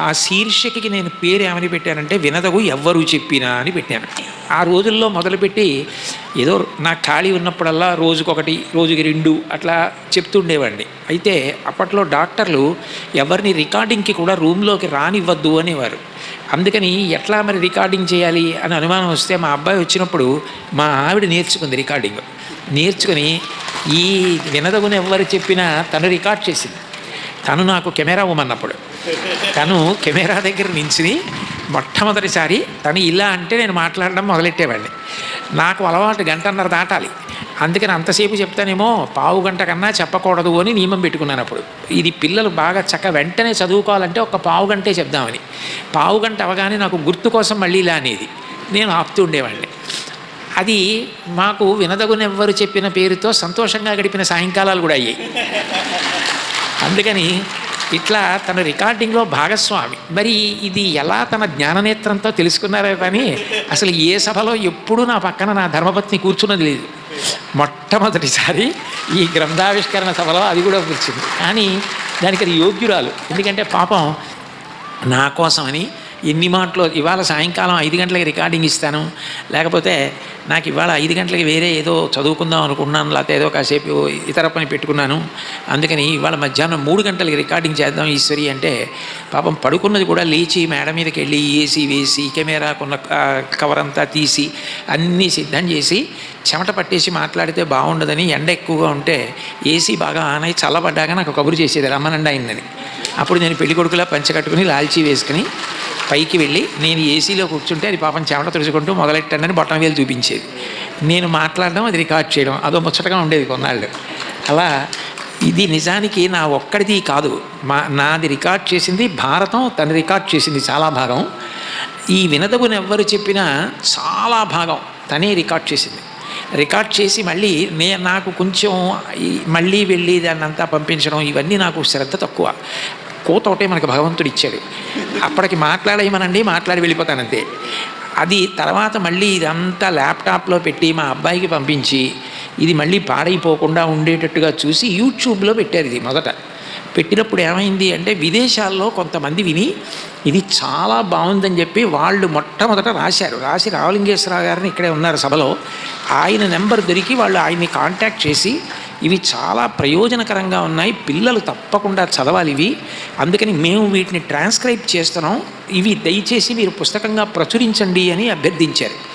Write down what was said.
ఆ శీర్షికకి నేను పేరు ఏమని పెట్టానంటే వినదగు ఎవ్వరు చెప్పినా అని పెట్టాను. ఆ రోజుల్లో మొదలుపెట్టి ఏదో నాకు ఖాళీ ఉన్నప్పుడల్లా రోజుకొకటి రోజుకి రెండు అట్లా చెప్తుండేవాడిని. అయితే అప్పట్లో డాక్టర్లు ఎవరిని రికార్డింగ్కి కూడా రూమ్లోకి రానివ్వద్దు అనేవారు. అందుకని ఎట్లా మరి రికార్డింగ్ చేయాలి అని అనుమానం వస్తే మా అబ్బాయి వచ్చినప్పుడు మా ఆవిడ నేర్చుకుంది రికార్డింగ్. నేర్చుకుని ఈ వినదగుని ఎవరు చెప్పినా తను రికార్డ్ చేసింది. తను నాకు కెమెరా ఇవ్వమన్నప్పుడు తను కెమెరా దగ్గర నించుని మొట్టమొదటిసారి తను ఇలా అంటే నేను మాట్లాడడం మొదలెట్టేవాడిని. నాకు అలవాటు గంటన్నర దాటాలి. అందుకని అంతసేపు చెప్తానేమో పావు గంట కన్నా చెప్పకూడదు అని నియమం పెట్టుకున్నాను అప్పుడు. ఇది పిల్లలు బాగా చక్క వెంటనే చదువుకోవాలంటే ఒక పావు గంటే చెప్దామని. పావు గంట అవగానే నాకు గుర్తు కోసం మళ్ళీ ఇలా అనేది నేను ఆపుతూ ఉండేవాడిని. అది మాకు వినదగునెవ్వరు చెప్పిన పేరుతో సంతోషంగా గడిపిన సాయంకాలాలు కూడా అయ్యాయి. అందుకని ఇట్లా తన రికార్డింగ్లో భాగస్వామి. మరి ఇది ఎలా తన జ్ఞాననేత్రంతో తెలుసుకున్నారే కానీ అసలు ఏ సభలో ఎప్పుడూ నా పక్కన నా ధర్మపత్ని కూర్చున్నది లేదు. మొట్టమొదటిసారి ఈ గ్రంథావిష్కరణ సభలో అది కూడా కూర్చుంది. కానీ దానికి అది యోగ్యురాలు. ఎందుకంటే పాపం నా కోసమని ఎన్ని మాటలు ఇవాళ సాయంకాలం ఐదు గంటలకి రికార్డింగ్ ఇస్తాను. లేకపోతే నాకు ఇవాళ ఐదు గంటలకి వేరే ఏదో చదువుకుందాం అనుకున్నాను లేకపోతే ఏదో కాసేపు ఇతర పని పెట్టుకున్నాను. అందుకని ఇవాళ మధ్యాహ్నం మూడు గంటలకి రికార్డింగ్ చేద్దాం ఈశ్వరి అంటే పాపం పడుకున్నది కూడా లేచి మేడ మీదకి వెళ్ళి ఏసీ వేసి కెమెరాకున్న కొన్న కవర్ అంతా తీసి అన్నీ సిద్ధం చేసి చెమట పట్టేసి మాట్లాడితే బాగుండదని ఎండ ఎక్కువగా ఉంటే ఏసీ బాగా ఆన్ అయి చల్లబడ్డాక నాకు కబురు చేసేది రమ్మనండి అయిందని అప్పుడు నేను పెళ్ళి కొడుకులా పంచ కట్టుకుని లాల్చీ వేసుకుని పైకి వెళ్ళి నేను ఏసీలో కూర్చుంటే అది పాపం చెమట తుడుచుకుంటూ మొదలెట్టండి బొట్టం వేలు చూపించేది. నేను మాట్లాడడం అది రికార్డ్ చేయడం అదో ముచ్చటగా ఉండేది కొన్నాళ్ళు. అలా ఇది నిజానికి నా ఒక్కడిది కాదు. మా నాది రికార్డ్ చేసింది భారతం తను రికార్డ్ చేసింది చాలా భాగం. ఈ వినదగుని ఎవ్వరు చెప్పినా చాలా భాగం తనే రికార్డ్ చేసింది. రికార్డ్ చేసి మళ్ళీ నే నాకు కొంచెం మళ్ళీ వెళ్ళి దాన్ని అంతా పంపించడం ఇవన్నీ నాకు శ్రద్ధ తక్కువ. కోత ఒకటే మనకు భగవంతుడు ఇచ్చాడు. అప్పటికి మాట్లాడేయమనండి మాట్లాడి వెళ్ళిపోతానంతే. అది తర్వాత మళ్ళీ ఇదంతా ల్యాప్టాప్లో పెట్టి మా అబ్బాయికి పంపించి ఇది మళ్ళీ పాడైపోకుండా ఉండేటట్టుగా చూసి యూట్యూబ్లో పెట్టారు ఇది మొదట. పెట్టినప్పుడు ఏమైంది అంటే విదేశాల్లో కొంతమంది విని ఇది చాలా బాగుందని చెప్పి వాళ్ళు మొట్టమొదట రాశారు. రాసి రావలింగేశ్వరరావు గారిని ఇక్కడే ఉన్నారు సభలో. ఆయన నెంబర్ దొరికి వాళ్ళు ఆయన్ని కాంటాక్ట్ చేసి ఇవి చాలా ప్రయోజనకరంగా ఉన్నాయి. పిల్లలు తప్పకుండా చదవాలి ఇవి. అందుకని మేము వీటిని ట్రాన్స్క్రైబ్ చేస్తున్నాం. ఇవి దయచేసి మీరు పుస్తకంగా ప్రచురించండి అని అభ్యర్థించారు.